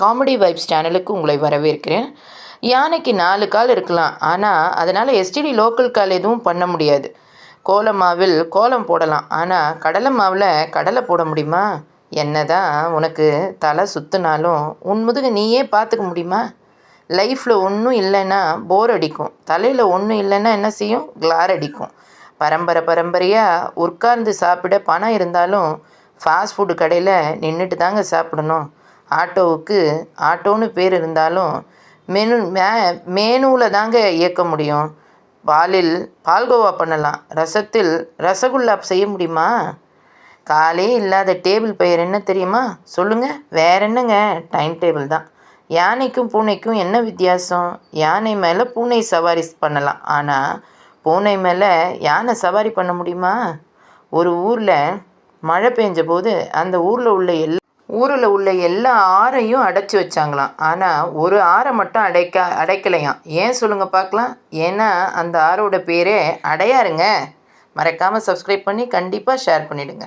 Comedy vibes சேனலுக்கு உங்களை வரவேற்கிறேன். யானைக்கு நாலு கால் இருக்கலாம். ஆனால் அதனால் எஸ்டிடி லோக்கல் கால் எதுவும் பண்ண முடியாது. கோலமாவில் கோலம் போடலாம். ஆனால் கடலை மாவில் கடலை போட முடியுமா? என்ன தான் உனக்கு தலை சுற்றினாலும் உன் முதுகு நீயே பார்த்துக்க முடியுமா? லைஃப்பில் ஒன்றும் இல்லைன்னா போர் அடிக்கும். தலையில் ஒன்றும் இல்லைன்னா என்ன செய்யும்? கிளார் அடிக்கும். பரம்பரை பரம்பரையாக உட்கார்ந்து சாப்பிட பணம் இருந்தாலும் ஃபாஸ்ட் ஃபுட்டு கடையில் நின்றுட்டு தாங்க சாப்பிடணும். ஆட்டோவுக்கு ஆட்டோன்னு பேர் இருந்தாலும் மெனு மே மேனுவில் தாங்க இயக்க முடியும். பாலில் பால்கோவா பண்ணலாம். ரசத்தில் ரசகுல்லா செய்ய முடியுமா? காலே இல்லாத டேபிள் பெயர் என்ன தெரியுமா? சொல்லுங்கள் வேற என்னங்க? டைம் டேபிள் தான். யானைக்கும் பூனைக்கும் என்ன வித்தியாசம்? யானை மேலே பூனை சவாரி பண்ணலாம். ஆனால் பூனை மேலே யானை சவாரி பண்ண முடியுமா? ஒரு ஊரில் மழை பெஞ்ச போது அந்த ஊரில் உள்ள எல்லா ஊரில் உள்ள எல்லா ஆறையும் அடைச்சி வச்சாங்களாம். ஆனால் ஒரு ஆறை மட்டும் அடைக்க அடைக்கலையாம். ஏன் சொல்லுங்கள் பார்க்கலாம். ஏன்னா அந்த ஆறோட பேரே அடையாருங்க. மறக்காமல் சப்ஸ்கிரைப் பண்ணி கண்டிப்பாக ஷேர் பண்ணிவிடுங்க